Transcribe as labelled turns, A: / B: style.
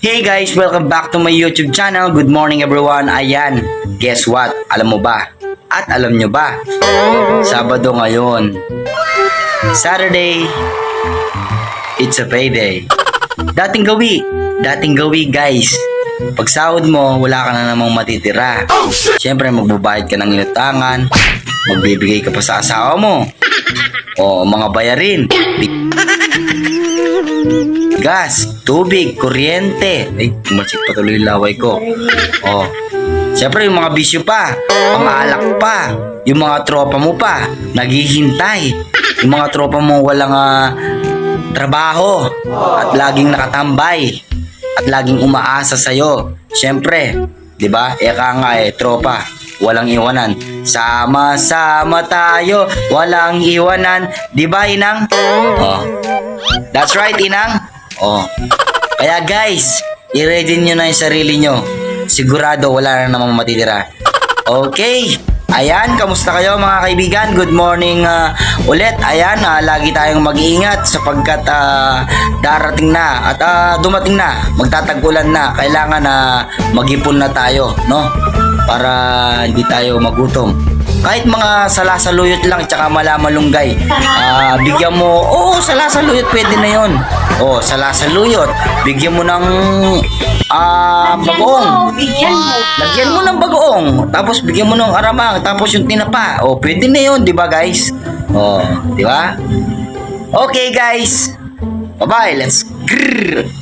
A: Hey guys, welcome back to my YouTube channel. Good morning everyone. Ayan, guess what? Alam mo ba? At alam nyo ba? Sabado ngayon. Saturday, it's a payday. Dating gawi, dating gawi guys. Pag sahod mo, wala ka na namang matitira. Siyempre, magbabayad ka ng inutangan, magbibigay ka pa sa asawa mo. O mga bayarin, gas, tubig, kuryente. Ay, tumalsik pa tuloy laway ko. Oh. Siyempre, yung mga bisyo pa, mga alak pa, yung mga tropa mo pa, naghihintay. Yung mga tropa mo walang ah, trabaho at laging nakatambay at laging umaasa sa'yo. Siyempre, di ba? Eka nga eh, tropa, walang iwanan. Sama-sama tayo, walang iwanan. Di ba, Inang? Oh. That's right, Inang. Oh. Kaya guys, i-ready nyo na yung sarili nyo. Sigurado wala na namang matitira. Okay. Ayan, kamusta kayo mga kaibigan? Good morning ah, ulit. Ayan, ah, lagi tayong mag-iingat sapagkat ah, darating na at ah, dumating na, magtatagulan na. Kailangan na mag-ipon na tayo, no? Para hindi tayo magutom. Kahit mga salasaluyot lang tsaka malamalunggay, ah, bigyan mo, oo, salasaluyot pwede na yon. Oh, salasaluyot, bigyan mo ng ah, bagoong.
B: Bigyan mo.
A: Lagyan mo ng bagoong, tapos bigyan mo ng aramang, tapos yung tinapa. O, pwede na yun, di ba guys? O, di ba? Okay guys. Bye-bye, let's grrr.